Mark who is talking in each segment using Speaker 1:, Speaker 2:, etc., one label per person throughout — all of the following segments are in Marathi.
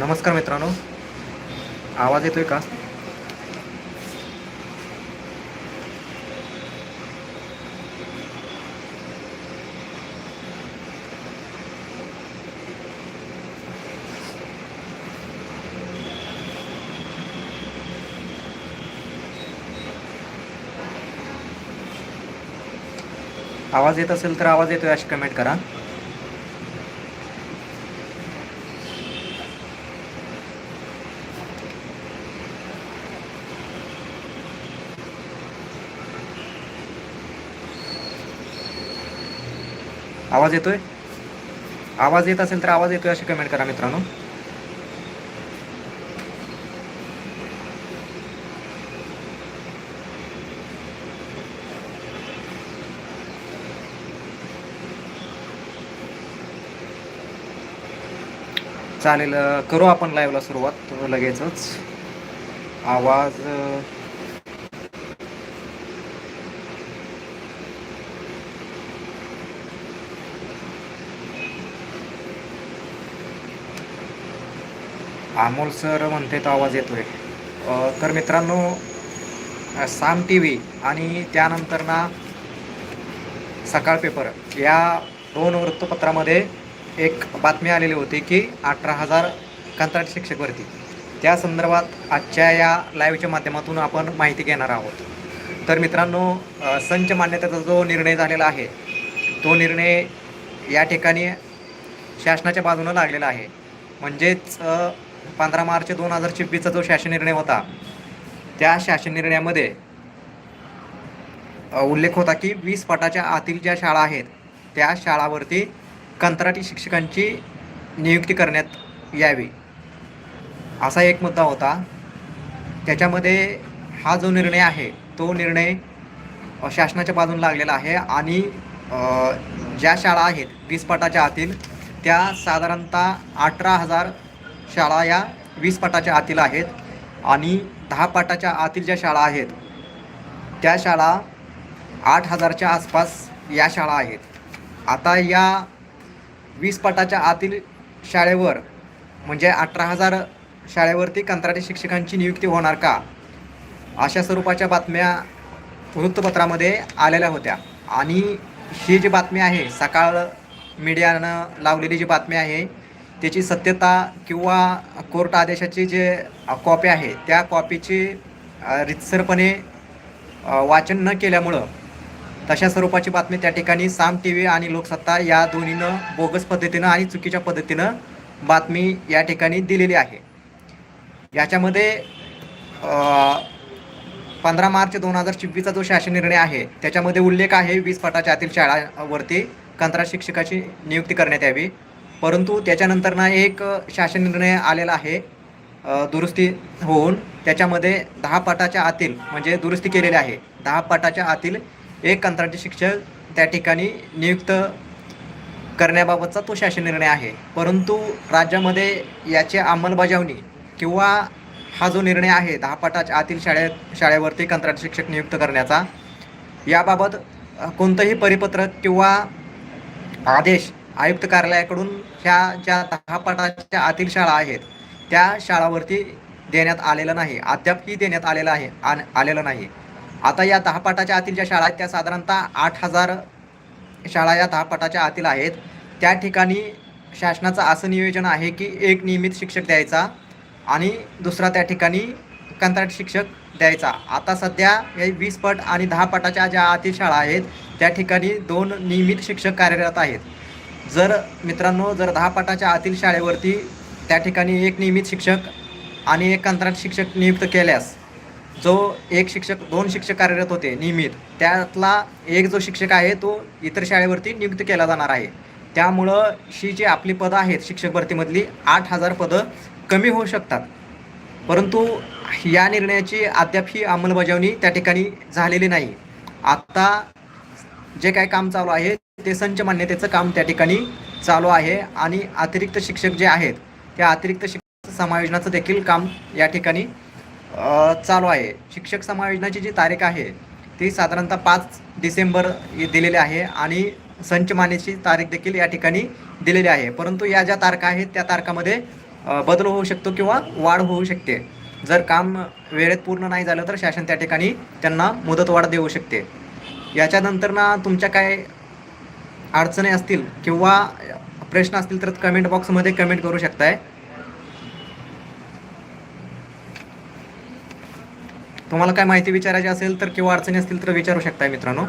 Speaker 1: नमस्कार मित्रांनो. आवाज येतोय का? आवाज येत असेल तर आवाज येतोय अशी कमेंट करा. आवाज येतोय? आवाज येत असेल तर आवाज येतोय अशी कमेंट करा मित्रांनो. चालेल करू आपण लाईव्हला सुरुवात लगेचच. आवाज अमोल सर म्हणते तो आवाज येतोय. आहे तर मित्रांनो साम टी व्ही आणि त्यानंतर ना सकाळ पेपर या दोन वृत्तपत्रामध्ये एक बातमी आलेली होती की अठरा हजार कंत्राटी शिक्षक भरती. त्या संदर्भात आजच्या या लाईव्हच्या माध्यमातून आपण माहिती घेणार आहोत. तर मित्रांनो संच मान्यतेचा जो निर्णय झालेला आहे तो निर्णय या ठिकाणी शासनाच्या बाजूनं लागलेला आहे. म्हणजेच पंधरा मार्च दोन हजार चोवीसचा जो शासन निर्णय होता त्या शासन निर्णयामध्ये उल्लेख होता की वीस पटाच्या आतील ज्या शाळा आहेत त्या शाळावरती कंत्राटी शिक्षकांची नियुक्ती करण्यात यावी. असा एक मुद्दा होता. त्याच्यामध्ये हा जो निर्णय आहे तो निर्णय शासनाच्या बाजून लागलेला आहे आणि ज्या शाळा आहेत वीस पटाच्या आतील त्या साधारणतः अठरा हजार शाळा या वीस पटाच्या आतील आहेत आणि दहा पटाच्या आतील ज्या शाळा आहेत त्या शाळा आठ हजारच्या आसपास या शाळा आहेत. आता या वीस पटाच्या आतील शाळेवर म्हणजे अठरा हजार शाळेवरती कंत्राटी शिक्षकांची नियुक्ती होणार का अशा स्वरूपाच्या बातम्या वृत्तपत्रामध्ये आलेल्या होत्या. आणि ही जी बातमी आहे सकाळ मीडियानं लावलेली जी बातमी आहे त्याची सत्यता किंवा कोर्ट आदेशाची जे कॉपी आहे त्या कॉपीची रितसरपणे वाचन न केल्यामुळं तशा स्वरूपाची बातमी त्या ठिकाणी साम टी व्ही आणि लोकसत्ता या दोन्हीनं बोगस पद्धतीनं आणि चुकीच्या पद्धतीनं बातमी या ठिकाणी दिलेली आहे. याच्यामध्ये पंधरा मार्च दोन हजार चोवीसचा जो शासन निर्णय आहे त्याच्यामध्ये उल्लेख आहे वीस पटाच्या आतील शाळावरती कंत्राट शिक्षकाची नियुक्ती करण्यात यावी. परंतु त्याच्यानंतर ना एक शासन निर्णय आलेला आहे दुरुस्ती होऊन त्याच्यामध्ये दहा पटाच्या आतील म्हणजे दुरुस्ती केलेली आहे. दहा पटाच्या आतील एक कंत्राटी शिक्षक त्या ठिकाणी नियुक्त करण्याबाबतचा तो शासन निर्णय आहे. परंतु राज्यामध्ये याची अंमलबजावणी किंवा हा जो निर्णय आहे दहा पटाच्या आतील शाळेत शाळेवरती कंत्राटी शिक्षक नियुक्त करण्याचा याबाबत कोणतंही परिपत्रक किंवा आदेश आयुक्त कार्यालयाकडून ह्या ज्या दहा पटाच्या आतील शाळा आहेत त्या शाळावरती देण्यात आलेलं नाही. अद्यापही देण्यात आलेलं आहे आलेलं नाही. आता या दहा पटाच्या आतील ज्या शाळा आहेत त्या साधारणतः आठ हजार शाळा या दहा पटाच्या आतील आहेत. त्या ठिकाणी शासनाचं असं नियोजन आहे की एक नियमित शिक्षक द्यायचा आणि दुसरा त्या ठिकाणी कंत्राट शिक्षक द्यायचा. आता सध्या हे वीस पट आणि दहा पटाच्या ज्या आतील शाळा आहेत त्या ठिकाणी दोन नियमित शिक्षक कार्यरत आहेत. जर मित्रांनो जर दहा पाटाच्या आतील शाळेवरती त्या ठिकाणी एक नियमित शिक्षक आणि एक कंत्राटी शिक्षक नियुक्त केल्यास जो एक शिक्षक दोन शिक्षक कार्यरत होते नियमित त्यातला एक जो शिक्षक आहे तो इतर शाळेवरती नियुक्त केला जाणार आहे. त्यामुळं ही जी आपली पदं आहेत शिक्षक भरतीमधली आठ हजार पदं कमी होऊ शकतात. परंतु या निर्णयाची अद्याप ही अंमलबजावणी त्या ठिकाणी झालेली नाही. आत्ता जे काय काम चालू आहे ते संच मान्यतेचं काम त्या ठिकाणी चालू आहे आणि अतिरिक्त शिक्षक जे आहेत त्या अतिरिक्त शिक्षक समायोजनाचं देखील काम या ठिकाणी चालू आहे. शिक्षक समायोजनाची जी तारीख आहे ती साधारणतः पाच डिसेंबर दिलेली आहे आणि संच मान्यची तारीख देखील या ठिकाणी दिलेली आहे. परंतु या ज्या तारखा आहेत त्या तारखामध्ये बदल होऊ शकतो किंवा वाढ होऊ शकते. जर काम वेळेत पूर्ण नाही झालं तर शासन त्या ठिकाणी त्यांना मुदतवाढ देऊ शकते. याच्यानंतर ना तुमच्या काय अडचणी असतील किंवा प्रश्न असतील तर कमेंट बॉक्समध्ये कमेंट करू शकताय. तुम्हाला काय माहिती विचारायची असेल तर किंवा अडचणी असतील तर विचारू शकताय मित्रांनो.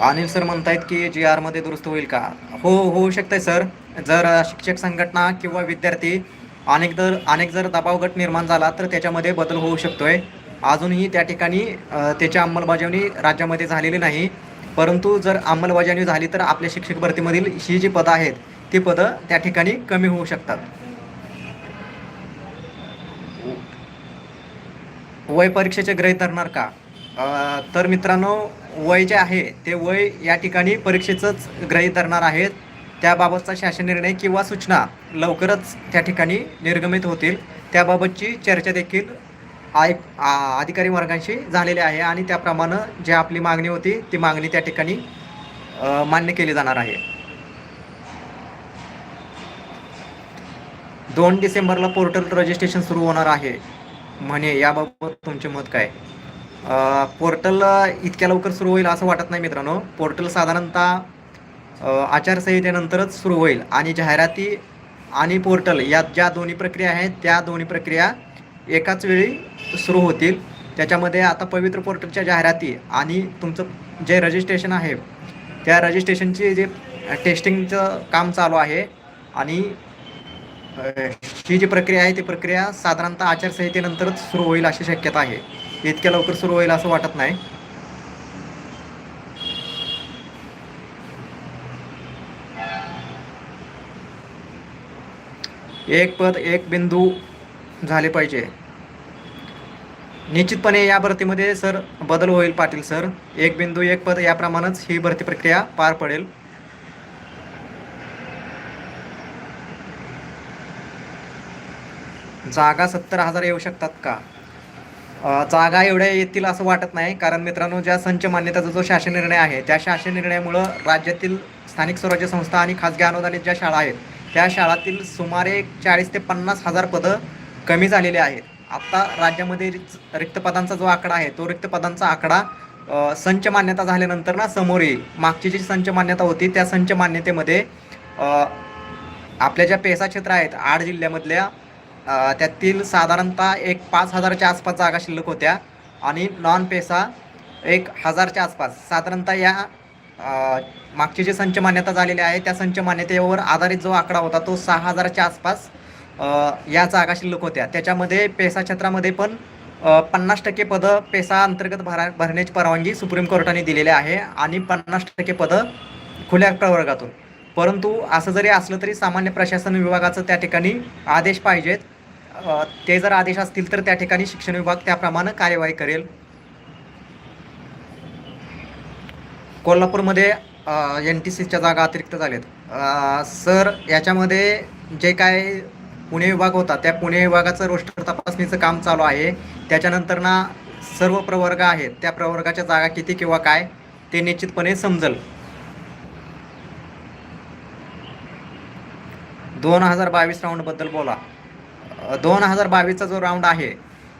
Speaker 1: अनिल सर म्हणतायत की जी आरमध्ये दुरुस्त होईल का? हो होऊ शकतंय सर. जर शिक्षक संघटना किंवा विद्यार्थी अनेक जर अनेक जर दबाव गट निर्माण झाला तर त्याच्यामध्ये बदल होऊ शकतो आहे अजूनही त्या ठिकाणी त्याची अंमलबजावणी राज्यामध्ये झालेली नाही. परंतु जर अंमलबजावणी झाली तर आपल्या शिक्षक भरतीमधील ही जी पदं आहेत ती पदं त्या ठिकाणी कमी होऊ शकतात. वय परीक्षेचे ग्रहित धरणार का? तर मित्रांनो वय जे आहे ते वय या ठिकाणी परीक्षेचंच ग्रहित धरणार आहेत. त्याबाबतचा शासन निर्णय किंवा सूचना लवकरच त्या ठिकाणी निर्गमित होतील. त्याबाबतची चर्चा देखील आय आ- अधिकारी वर्गांशी झालेली आहे आणि त्याप्रमाणे जी आपली मागणी होती ती मागणी त्या ठिकाणी मान्य केली जाणार आहे. दोन डिसेंबरला पोर्टल रजिस्ट्रेशन सुरू होणार आहे. म्हणे याबाबत तुमचे मत काय? पोर्टल इतक्या लवकर सुरू होईल असं वाटत नाही मित्रांनो. पोर्टल साधारणतः आचारसंहितेनंतरच सुरू होईल. आणि जाहिराती आणि पोर्टल या ज्या दोन्ही प्रक्रिया आहेत त्या दोन्ही प्रक्रिया एकाच वेळी सुरू होतील. त्याच्यामध्ये आता पवित्र पोर्टलच्या जाहिराती आणि तुमचं जे रजिस्ट्रेशन आहे त्या रजिस्ट्रेशनची जे टेस्टिंगचं काम चालू आहे आणि ही जी प्रक्रिया आहे ती प्रक्रिया साधारणतः आचारसंहितेनंतरच सुरू होईल अशी शक्यता आहे. इतक्या लवकर सुरू होईल असं वाटत नाही. एक पद एक बिंदू झाले पाहिजे. निश्चितपणे या भरतीमध्ये सर बदल होईल पाटील सर. एक बिंदू एक पद याप्रमाणेच ही भरती प्रक्रिया पार पडेल. जागा सत्तर हजार येऊ शकतात का? जागा एवढ्या येतील असं वाटत नाही कारण मित्रांनो ज्या संच मान्यताचा जो शासन निर्णय आहे त्या शासन निर्णयामुळं राज्यातील स्थानिक स्वराज्य संस्था आणि खाजगी अनुदानित ज्या शाळा आहेत त्या शाळातील सुमारे चाळीस ते पन्नास हजार पदं कमी झालेले आहेत. आत्ता राज्यामध्ये रिक्त- पदांचा जो आकडा आहे तो रिक्त पदांचा आकडा संच मान्यता झाल्यानंतर ना समोर येईल. मागची जी संच मान्यता होती त्या संच मान्यतेमध्ये आपल्या ज्या पेसा क्षेत्र आहेत आठ जिल्ह्यामधल्या त्यातील साधारणतः एक पाच हजारच्या आसपास जागा शिल्लक होत्या आणि नॉन पेसा एक हजारच्या आसपास. साधारणतः या मागचे जे संच मान्यता झालेले आहे त्या संच मान्यतेवर आधारित जो आकडा होता तो सहा हजाराच्या आसपास या जागा शिल्लक होत्या. त्याच्यामध्ये पेसा क्षेत्रामध्ये पण पन्नास टक्के पदं पेसा अंतर्गत भरा भरण्याची परवानगी सुप्रीम कोर्टाने दिलेली आहे आणि पन्नास टक्के पदं खुल्या प्रवर्गातून. परंतु असं जरी असलं तरी सामान्य प्रशासन विभागाचं त्या ठिकाणी आदेश पाहिजेत. ते जर आदेश असतील तर त्या ठिकाणी शिक्षण विभाग त्याप्रमाणे कार्यवाही करेल. कोल्हापूरमध्ये एन टी सीच्या जागा अतिरिक्त झाल्यात सर याच्यामध्ये जे काय पुणे विभाग होता त्या पुणे विभागाचं रोस्टर तपासणीचं काम चालू आहे. त्याच्यानंतर ना सर्व प्रवर्ग आहेत त्या प्रवर्गाच्या जागा किती किंवा काय ते निश्चितपणे समजल. दोन हजार बावीस राऊंडबद्दल बोला. दोन हजार बावीसचा जो राऊंड आहे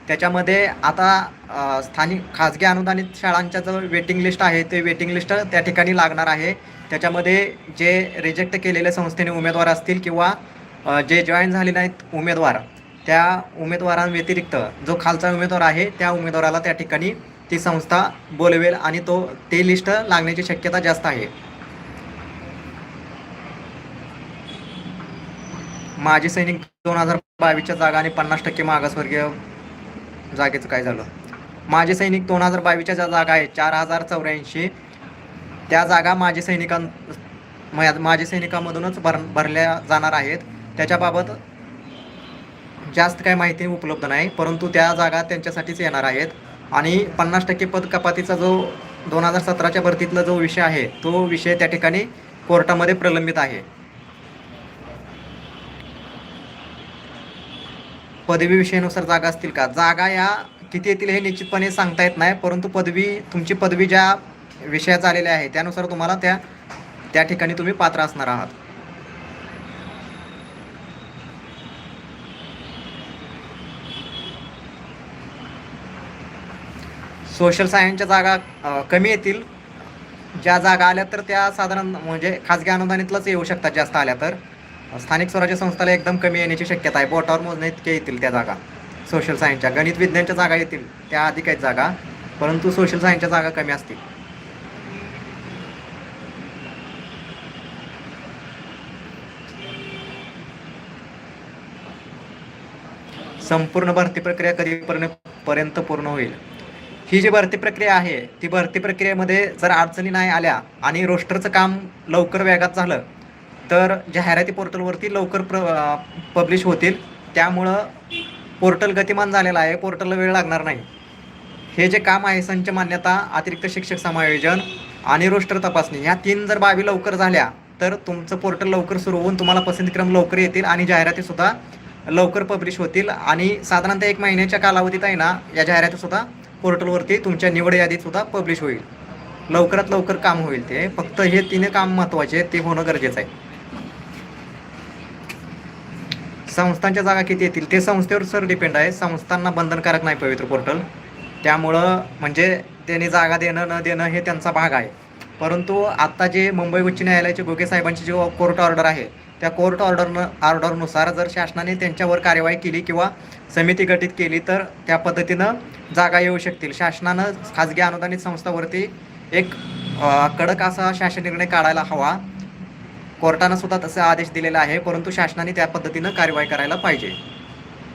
Speaker 1: त्याच्यामध्ये आता स्थानिक खाजगी अनुदानित शाळांच्या जो वेटिंग लिस्ट आहे ते वेटिंग लिस्ट त्या ठिकाणी लागणार आहे. त्याच्यामध्ये जे रिजेक्ट केलेल्या संस्थेने उमेदवार असतील किंवा जे जॉईन झालेले आहेत उमेदवार त्या उमेदवारांव्यतिरिक्त जो खालचा उमेदवार आहे त्या उमेदवाराला त्या ठिकाणी ती संस्था बोलवेल आणि तो ते लिस्ट लागण्याची शक्यता जास्त आहे. माजी सैनिक दोन हजार बावीसच्या जागा आणि पन्नास टक्के मागासवर्गीय जागेचं काय झालं? माझे सैनिक दोन हजार बावीसच्या ज्या जागा आहेत चार हजार चौऱ्याऐंशी त्या जागा माझे सैनिकां माझे सैनिकांमधूनच भर भरल्या जाणार आहेत. त्याच्याबाबत जास्त काही माहिती उपलब्ध नाही परंतु त्या जागा त्यांच्यासाठीच येणार आहेत. आणि पन्नास टक्के पद कपातीचा जो दोन हजार सतराच्या भरतीतला जो विषय आहे तो विषय त्या ठिकाणी कोर्टामध्ये प्रलंबित आहे. पदवी विषयानुसार जागा असतील का? जागा या किती येतील हे निश्चितपणे सांगता येत नाही परंतु पदवी तुमची पदवी ज्या विषयात आलेल्या आहे त्यानुसार तुम्हाला त्या त्या ठिकाणी तुम्ही पात्र असणार आहात. सोशल सायन्सच्या जागा कमी येतील. ज्या जागा आल्या तर त्या साधारण म्हणजे खाजगी अनुदानितलाच येऊ शकतात जास्त आल्या तर. स्थानिक स्वराज्य संस्थाला एकदम कमी येण्याची शक्यता आहे. बोटावर मोजणे इतके येतील त्या जागा. सोशल सायन्सच्या गणित विज्ञानच्या जागा येतील. त्या अधिक आहेत जागा. परंतु सोशल सायन्सच्या जागा कमी असतील. संपूर्ण भरती प्रक्रिया कधीपर्यंत पर्यंत पूर्ण होईल? ही जी भरती प्रक्रिया आहे ती भरती प्रक्रियेमध्ये जर अडचणी नाही आल्या आणि रोस्टरचं काम लवकर वेगात झालं तर जाहिराती पोर्टलवरती लवकर प्र पब्लिश होतील. त्यामुळं पोर्टल गतिमान झालेलं आहे. पोर्टलला वेळ लागणार नाही. हे जे काम आहे संच मान्यता अतिरिक्त शिक्षक समायोजन आणि रोस्टर तपासणी ह्या तीन जर बाबी लवकर झाल्या तर तुमचं पोर्टल लवकर सुरू होऊन तुम्हाला पसंतीक्रम लवकर येतील आणि जाहिरातीसुद्धा लवकर पब्लिश होतील. आणि साधारणतः एक महिन्याच्या कालावधीत आहे ना या जाहिरातीसुद्धा पोर्टलवरती तुमच्या निवड यादीतसुद्धा पब्लिश होईल. लवकरात लवकर काम होईल ते. फक्त हे तिन्ही काम महत्त्वाचे आहे ते होणं गरजेचं आहे. संस्थांच्या जागा किती येतील ते संस्थेवर सर डिपेंड आहे. संस्थांना बंधनकारक नाही पवित्र पोर्टल त्यामुळं म्हणजे त्यांनी जागा देणं न देणं हे त्यांचा भाग आहे. परंतु आत्ता जे मुंबई उच्च न्यायालयाचे गोगे साहेबांची जो कोर्ट ऑर्डर आहे त्या कोर्ट ऑर्डरनं ऑर्डरनुसार जर शासनाने त्यांच्यावर कार्यवाही केली किंवा समिती गठीत केली तर त्या पद्धतीनं जागा येऊ शकतील. शासनानं खाजगी अनुदानित संस्थावरती एक कडक असा शासन निर्णय काढायला हवा. कोर्टानं सुद्धा तसे आदेश दिलेला आहे परंतु शासनाने त्या पद्धतीनं कार्यवाही करायला पाहिजे.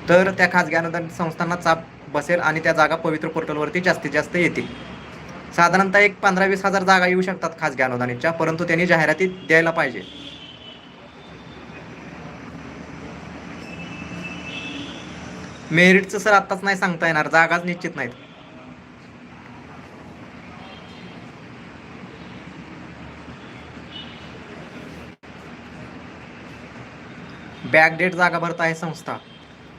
Speaker 1: तर त्या खाजगी अनुदान संस्थांना चाप बसेल आणि त्या जागा पवित्र पोर्टलवरती जास्तीत जास्त येतील. साधारणतः एक पंधरा वीस हजार जागा येऊ शकतात खाजगी अनुदानीच्या परंतु त्यांनी जाहिराती द्यायला पाहिजे. मेरिटचं सर आत्ताच नाही सांगता येणार जागाच निश्चित नाहीत. बॅकडेट जागा भरत आहे संस्था.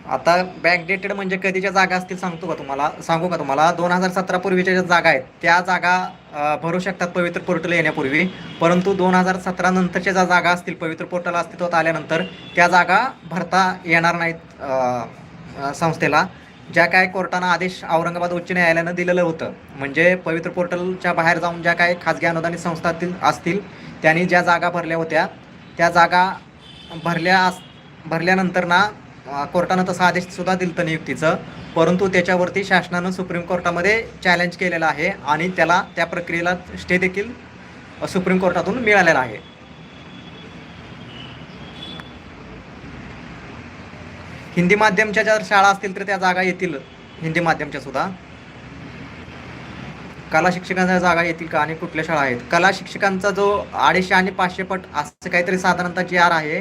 Speaker 1: आता बॅकडेटेड म्हणजे कधीच्या जागा असतील सांगतो का तुम्हाला? सांगू का तुम्हाला? दोन हजार सतरा पूर्वीच्या ज्या जागा आहेत त्या जागा भरू शकतात पवित्र पोर्टल येण्यापूर्वी. परंतु दोन हजार सतरा नंतरच्या ज्या जागा असतील पवित्र पोर्टल अस्तित्वात आल्यानंतर त्या जागा भरता येणार नाहीत संस्थेला. ज्या काय कोर्टानं आदेश औरंगाबाद उच्च न्यायालयानं दिलेलं होतं म्हणजे पवित्र पोर्टलच्या बाहेर जाऊन ज्या काय खाजगी अनुदानित संस्थातील असतील त्यांनी ज्या जागा भरल्या होत्या त्या जागा भरल्या अस भरल्यानंतर ना कोर्टानं तसा आदेश सुद्धा दिलं नियुक्तीचं. परंतु त्याच्यावरती शासनानं सुप्रीम कोर्टामध्ये चॅलेंज केलेलं आहे आणि त्याला त्या प्रक्रियेला स्टे देखील सुप्रीम कोर्टातून मिळालेला आहे. हिंदी माध्यमच्या ज्या शाळा असतील तर त्या जागा येतील हिंदी माध्यमच्या सुद्धा. कला शिक्षकांच्या जागा येतील का आणि कुठल्या शाळा आहेत? कला शिक्षकांचा जो अडीचशे आणि पाचशे पट असं काहीतरी साधारणतः जी आर आहे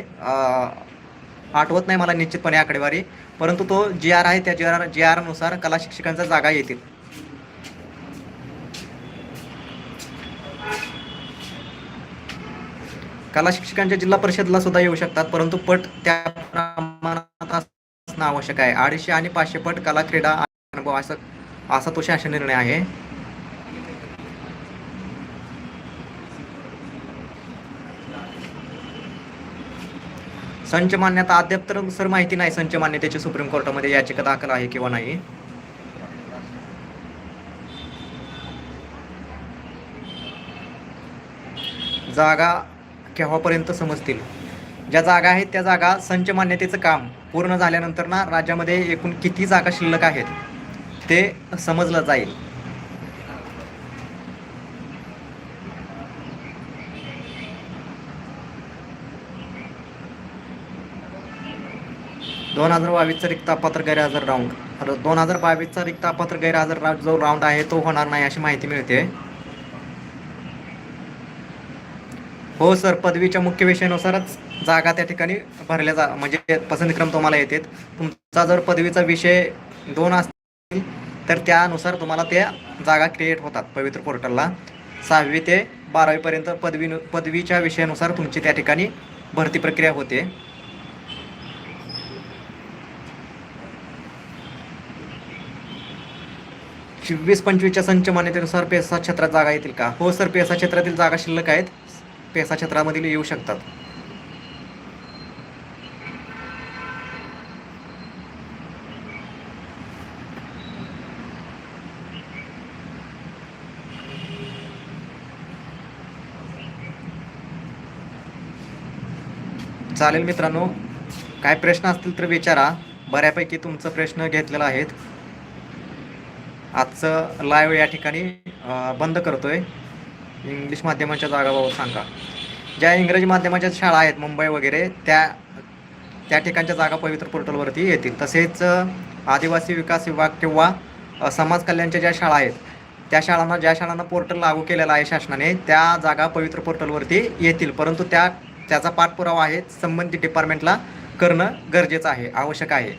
Speaker 1: आठवत नाही मला निश्चितपणे आकडेवारी. परंतु तो जी आर आहे त्या जी आर जी आरनुसार कला शिक्षकांच्या जागा येतील. कला शिक्षकांच्या जिल्हा परिषदला सुद्धा येऊ शकतात परंतु पट त्या प्रमाणात असणं आवश्यक आहे. अडीचशे आणि पाचशे पट कला क्रीडा अनुभव असं असा तो शासन निर्णय आहे. संच मान्यता अद्याप तर सर माहिती नाही. संच मान्यतेची सुप्रीम कोर्टामध्ये याचिका दाखल आहे किंवा नाही? जागा केव्हापर्यंत समजतील? ज्या जागा आहेत त्या जागा संच मान्यतेचं काम पूर्ण झाल्यानंतर ना राज्यामध्ये एकूण किती जागा शिल्लक आहेत ते समजलं जाईल. दोन हजार बावीसचा रिक्त अपात्र गैरहजर राऊंड. तर दोन हजार बावीसचा रिक्त अपात्र गैरहजर जो राऊंड आहे तो होणार नाही अशी माहिती मिळते. हो सर पदवीच्या मुख्य विषयानुसारच जागा त्या ठिकाणी भरल्या जा म्हणजे पसंतक्रम तुम्हाला येतात. तुमचा जर पदवीचा विषय दोन असतील तर त्यानुसार तुम्हाला त्या जागा क्रिएट होतात पवित्र पोर्टलला सहावी ते बारावीपर्यंत पदवी पदवीच्या विषयानुसार तुमची त्या ठिकाणी भरती प्रक्रिया होते. वीस पंचवीसच्या संच मान्यतेनुसार पेसा क्षेत्रात जागा येतील का? हो सर पेसा क्षेत्रातील जागा शिल्लक आहेत. पेसा क्षेत्रामधील येऊ शकतात. चालेल मित्रांनो काय प्रश्न असतील तर विचारा. बऱ्यापैकी तुमचं प्रश्न घेतलेला आहेत. आजचं लाईव्ह या ठिकाणी बंद करतोय. इंग्लिश माध्यमाच्या जागाबाबत सांगा. ज्या इंग्रजी माध्यमाच्या शाळा आहेत मुंबई वगैरे त्या त्या ठिकाणच्या जागा पवित्र पोर्टलवरती येतील. तसेच आदिवासी विकास विभाग किंवा समाज कल्याणच्या ज्या शाळा आहेत त्या शाळांना ज्या शाळांना पोर्टल लागू केलेलं आहे शासनाने त्या जागा पवित्र पोर्टलवरती येतील. परंतु त्या त्याचा पाठपुरावा आहे संबंधित डिपार्टमेंटला करणं गरजेचं आहे आवश्यक आहे.